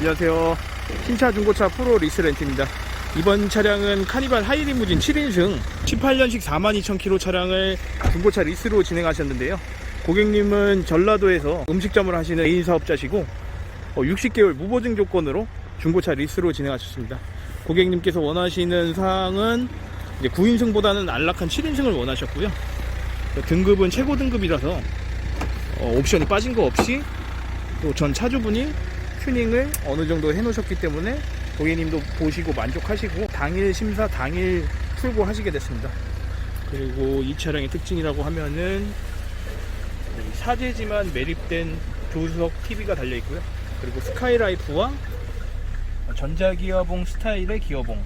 안녕하세요. 신차 중고차 프로 리스렌트입니다. 이번 차량은 카니발 하이리무진 7인승 18년식 42,000km 차량을 중고차 리스로 진행하셨는데요. 고객님은 전라도에서 음식점을 하시는 개인 사업자시고 60개월 무보증 조건으로 중고차 리스로 진행하셨습니다. 고객님께서 원하시는 사항은 이제 9인승보다는 안락한 7인승을 원하셨고요. 등급은 최고 등급이라서 어, 옵션이 빠진 거 없이 또 전 차주분이 튜닝을 어느 정도 해놓으셨기 때문에 고객님도 보시고 만족하시고 당일 심사 당일 출고 하시게 됐습니다. 그리고 이 차량의 특징이라고 하면은 사제지만 매립된 조수석 TV가 달려 있고요. 그리고 스카이라이프와 전자기어봉 스타일의 기어봉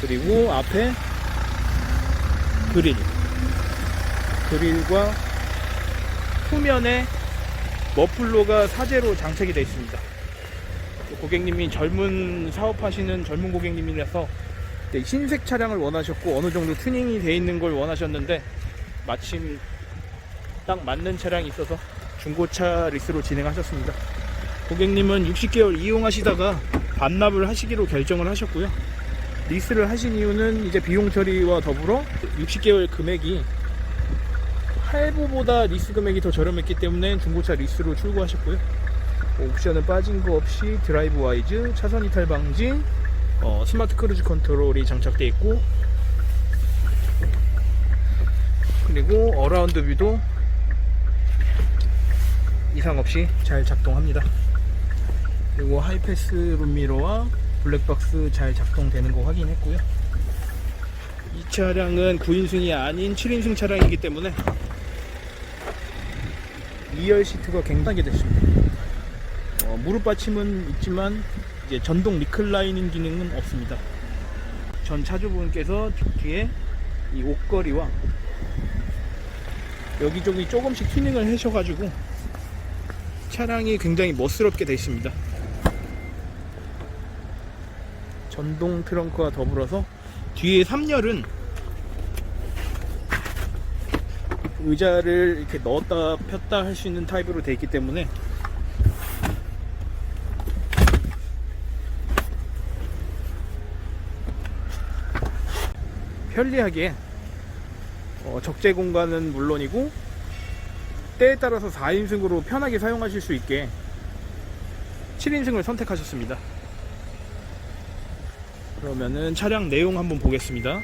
그리고 앞에 그릴 그릴과 후면에 머플러가 사제로 장착이 되어 있습니다. 고객님이 젊은 사업하시는 젊은 고객님이라서 네, 흰색 차량을 원하셨고 어느 정도 튜닝이 되어 있는 걸 원하셨는데 마침 딱 맞는 차량이 있어서 중고차 리스로 진행하셨습니다. 고객님은 60개월 이용하시다가 반납을 하시기로 결정을 하셨고요. 리스를 하신 이유는 이제 비용 처리와 더불어 60개월 금액이 할부보다 리스 금액이 더 저렴했기 때문에 중고차 리스로 출고하셨고요. 옵션은 빠진 거 없이 드라이브 와이즈, 차선 이탈 방지, 어, 스마트 크루즈 컨트롤이 장착되어 있고 그리고 어라운드 뷰도 이상 없이 잘 작동합니다. 그리고 하이패스 룸미러와 블랙박스 잘 작동되는 거 확인했고요. 이 차량은 9인승이 아닌 7인승 차량이기 때문에 2열 시트가 굉장히 됐습니다. 어, 무릎 받침은 있지만 이제 전동 리클라이닝 기능은 없습니다. 전 차주분께서 뒤에 이 옷걸이와 여기저기 조금씩 튜닝을 하셔가지고 차량이 굉장히 멋스럽게 되어 있습니다. 전동 트렁크와 더불어서 뒤에 3열은 의자를 이렇게 넣었다 폈다 할 수 있는 타입으로 되어 있기 때문에 편리하게 어, 적재 공간은 물론이고 때에 따라서 4인승으로 편하게 사용하실 수 있게 7인승을 선택하셨습니다. 그러면은 차량 내용 한번 보겠습니다.